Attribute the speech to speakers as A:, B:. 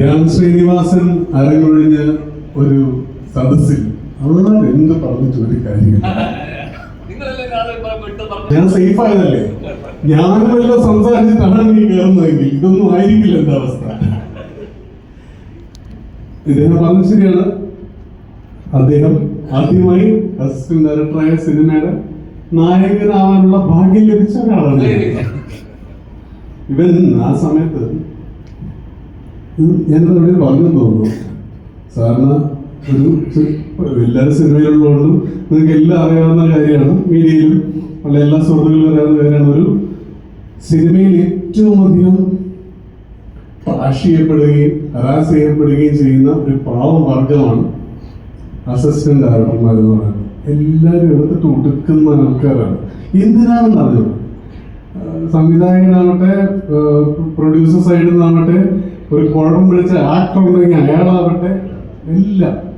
A: ധ്യാൻ ശ്രീനിവാസൻ അരങ്ങൊഴിഞ്ഞ ഒരു സദസ്സിൽ അവളാൽ എന്ത് പറഞ്ഞിട്ട് ഒരു കാര്യമില്ല. ഞാൻ സേഫ് ആയതല്ലേ? ഞാനും വല്ല സംസാരിച്ചിട്ടാണ് നീ കയറുന്നതെങ്കിൽ ഇതൊന്നും ആയിരിക്കില്ല എന്റെ അവസ്ഥ. ഇദ്ദേഹം പറഞ്ഞു ശരിയാണ്. അദ്ദേഹം ആദ്യമായി അസിസ്റ്റന്റ് ഡയറക്ടറായ സിനിമയുടെ നായകനാവാനുള്ള ഭാഗ്യം ലഭിച്ച ഒരാളാണ് ഇവൻ ആ സമയത്ത് എവിടെ പറഞ്ഞു തോന്നുന്നു. സാറിന് ഒരു എല്ലാവരും സിനിമയിലുള്ളതുകൊണ്ടും നിങ്ങൾക്ക് എല്ലാം അറിയാവുന്ന കാര്യമാണ്. മീഡിയയിലും ഉള്ള എല്ലാ സുഹൃത്തുക്കളും അറിയാവുന്ന കാര്യമാണ്. ഒരു സിനിമയിൽ ഏറ്റവും അധികം ട്രാഷ് ചെയ്യപ്പെടുകയും ഹരാസ് ചെയ്യപ്പെടുകയും ചെയ്യുന്ന ഒരു പാവവർഗമാണ് അസിസ്റ്റന്റ് ഡയറക്ടർമാർ എന്ന് പറയുന്നത്. എല്ലാവരും എടുത്തിട്ട് തുടുക്കുന്ന ആൾക്കാരാണ്. എന്തിനാണെന്ന് അറിഞ്ഞത് സംവിധായകനാവട്ടെ പ്രൊഡ്യൂസർ സൈഡിൽ നിന്നാവട്ടെ ഒരു കുഴപ്പം വിളിച്ച് ആക്ടർ അയാളാവട്ടെ. എല്ലാം.